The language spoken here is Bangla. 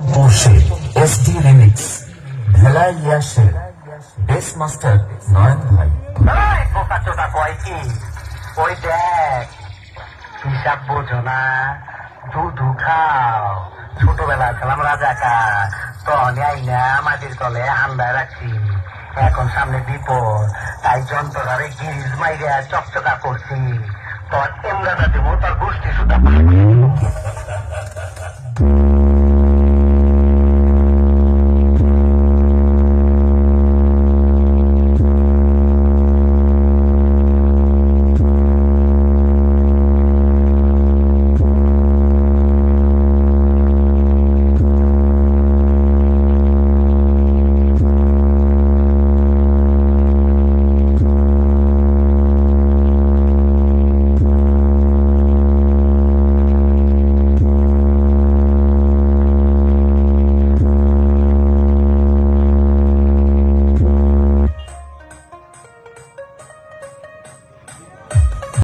বর্ষে এসডি রিমিক্স ভেলাই ইয়াসের বেস মাস্টার নয়ন ভাই এই বোকা কয় কি? ওই দেখ, হিসাব বোঝো না, দুধু খাও। ছোটবেলা ছিলাম রাজাকা তখন আই না মাটির তলে আন্দায় রাখছি, এখন সামনে বিপদ, তাই যন্ত্রধারে গিরিজ মাইরে চকচকা করছি। তোর এমরাটা দেবো, তোর গোষ্ঠী সুতা